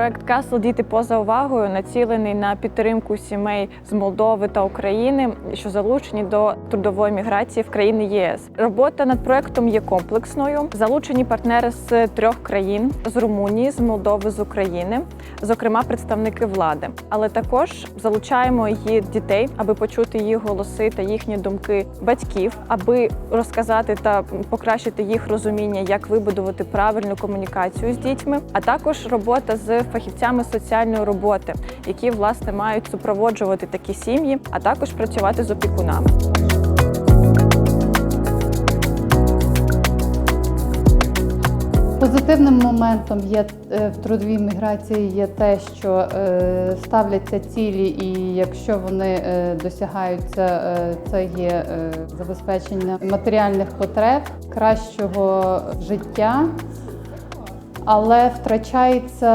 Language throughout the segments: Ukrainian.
Проект Касл Діти поза увагою націлений на підтримку сімей з Молдови та України, що залучені до трудової міграції в країни ЄС. Робота над проектом є комплексною. Залучені партнери з трьох країн: з Румунії, з Молдови, з України, зокрема представники влади. Але також залучаємо її дітей, аби почути їх голоси та їхні думки батьків, аби розказати та покращити їх розуміння, як вибудувати правильну комунікацію з дітьми, а також робота з фахівцями соціальної роботи, які власне мають супроводжувати такі сім'ї, а також працювати з опікунами. Позитивним моментом є е, в трудовій міграції є те, що е, ставляться цілі, і якщо вони е, досягаються, це є забезпечення матеріальних потреб, кращого життя, але втрачається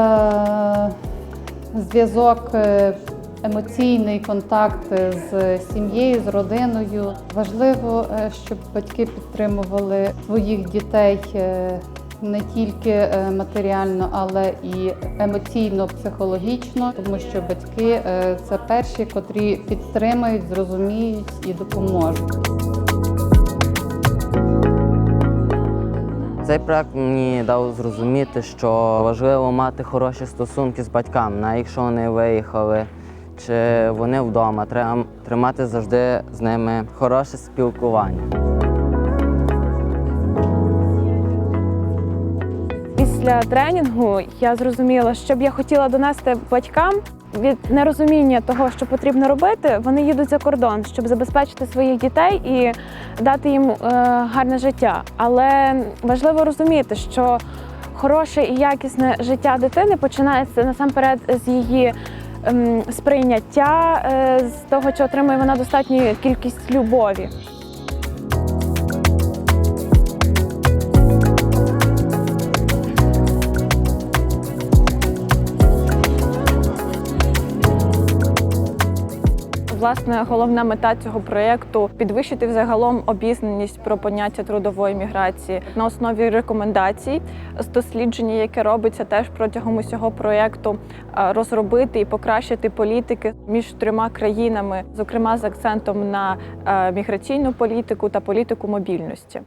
зв'язок. е, Емоційний контакт з сім'єю, з родиною важливо, е, щоб батьки підтримували своїх дітей е, не тільки матеріально, але і емоційно, психологічно, тому що батьки це перші, котрі підтримають, зрозуміють і допоможуть. Цей проект мені дав зрозуміти, що важливо мати хороші стосунки з батьками, навіть якщо вони виїхали чи вони вдома. Треба тримати завжди з ними хороше спілкування. Після тренінгу я зрозуміла, що б я хотіла донести батькам від нерозуміння того, що потрібно робити, вони їдуть за кордон, щоб забезпечити своїх дітей і дати їм е, гарне життя. Але важливо розуміти, що хороше і якісне життя дитини починається насамперед з її ем, сприйняття, е, з того, чи отримує вона достатню кількість любові. Власне, головна мета цього проєкту підвищити взагалом обізнаність про поняття трудової міграції на основі рекомендацій з дослідження, яке робиться теж протягом усього проєкту, е, розробити і покращити політики між трьома країнами, зокрема з акцентом на е, міграційну політику та політику мобільності.